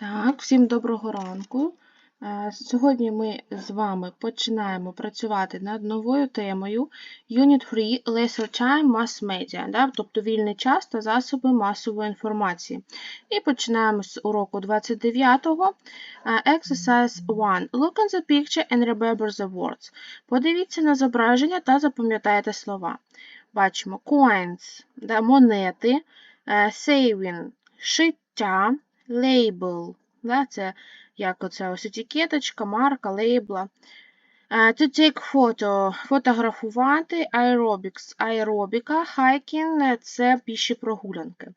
Так, всім доброго ранку. Е, Сьогодні ми з вами починаємо працювати над новою темою Unit 3 Leisure Time Mass Media, да? тобто вільний час та засоби масової інформації. І починаємо з уроку 29-го. Е, Exercise 1. Look on the picture and remember the words. Подивіться на зображення та запам'ятайте слова. Бачимо coins, да? монети, е, saving, шиття, label. Да, це як оце ось етикеточка, марка, лейбла. Uh, to take photo, фотографувати, aerobics, аеробіка, hiking – це піші прогулянки.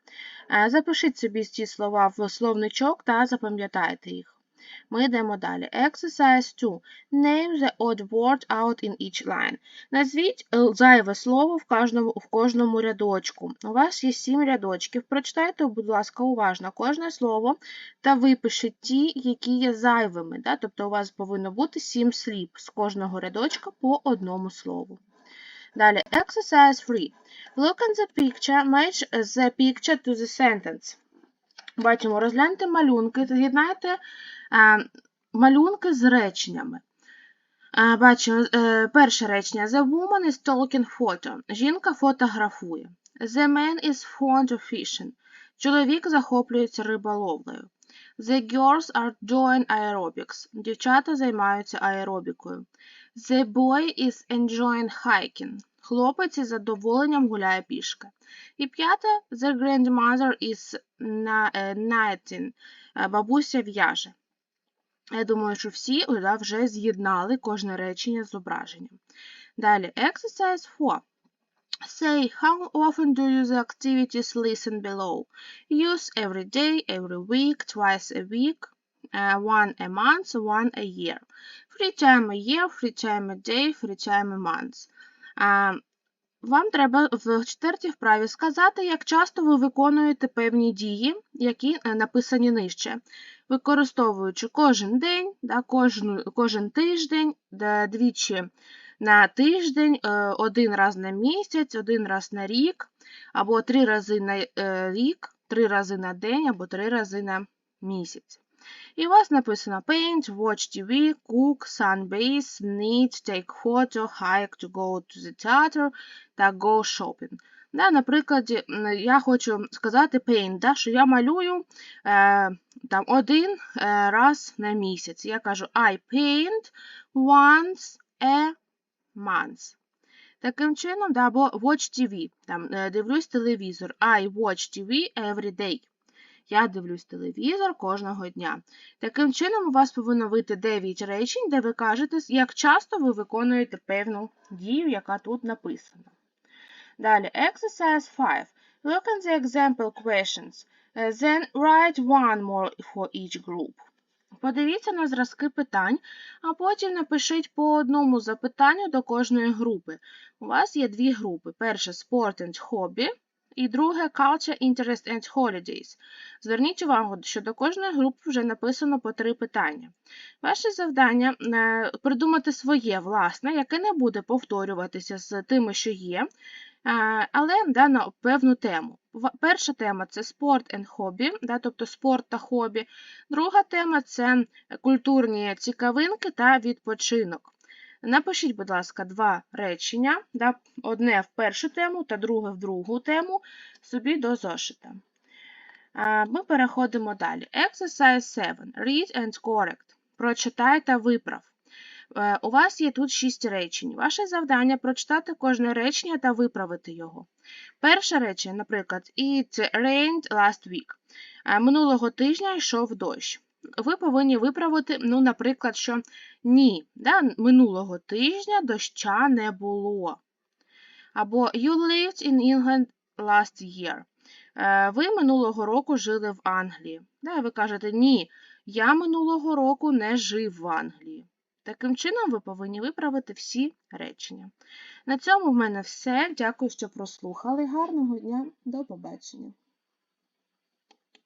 Uh, запишіть собі ці слова в словничок та запам'ятайте їх. Ми йдемо далі. Exercise 2. Name the odd word out in each line. Назвіть е, зайве слово в кожному, в кожному рядочку. У вас є сім рядочків. Прочитайте, будь ласка, уважно кожне слово та випишіть ті, які є зайвими. Да? Тобто у вас повинно бути сім слів з кожного рядочка по одному слову. Далі, exercise 3. Look at the picture, match the picture to the sentence. Бачимо, розгляньте малюнки, з'єднайте малюнки з реченнями. Бачимо е, перше речення. The woman is taking photo. Жінка фотографує. The man is fond of fishing. Чоловік захоплюється риболовлею. The girls are doing aerobics. Дівчата займаються аеробікою. The boy is enjoying hiking. Хлопець із задоволенням гуляє пішки. І п'яте, the grandmother is е. Е, Бабуся в'яже. Я думаю, що всі вже з'єднали кожне речення з зображенням. Далі, exercise 4. Say how often do you the activities listen below? Use every day, every week, twice a week, uh, one a month, one a year. Free time a year, free time a day, free time a month. Вам треба в четвертій вправі сказати, як часто ви виконуєте певні дії, які е, написані нижче, використовуючи кожен день, да, кожен, кожен тиждень, да, двічі на тиждень, е, один раз на місяць, один раз на рік, або три рази на е, рік, три рази на день, або три рази на місяць. І у вас написано paint, watch TV, cook, sunbathe, knit, take photo, hike, to go to the theater та go shopping. Да, наприклад, я хочу сказати paint, да, що я малюю е, там, один е, раз на місяць. Я кажу I paint once a month. Таким чином, да, або watch TV, там, е, дивлюсь телевізор. I watch TV every day. Я дивлюсь телевізор кожного дня. Таким чином, у вас повинно вийти 9 речень, де ви кажете, як часто ви виконуєте певну дію, яка тут написана. Далі, exercise 5. Look at the example questions. Uh, Then write one more for each group. Подивіться на зразки питань, а потім напишіть по одному запитанню до кожної групи. У вас є дві групи. Перше sport and hobby, і друге culture, interest and holidays. Зверніть увагу, що до кожної групи вже написано по три питання. Ваше завдання е, придумати своє власне, яке не буде повторюватися з тими, що є, е, але да, на певну тему. Перша тема це спорт and hobby, да, тобто спорт та хобі. Друга тема це культурні цікавинки та відпочинок. Напишіть, будь ласка, два речення, да, одне в першу тему та друге в другу тему собі до зошита. Ми переходимо далі. Exercise 7. Read and correct. Прочитай та виправ. Е, У вас є тут шість речень. Ваше завдання прочитати кожне речення та виправити його. Перше речення, наприклад, It rained last week. Е, Минулого тижня йшов дощ. Ви повинні виправити, ну, наприклад, що ні, да, минулого тижня доща не було. Або You lived in England last year. Е, Ви минулого року жили в Англії. Да, ви кажете, ні, я минулого року не жив в Англії. Таким чином, ви повинні виправити всі речення. На цьому в мене все. Дякую, що прослухали. Гарного дня, до побачення.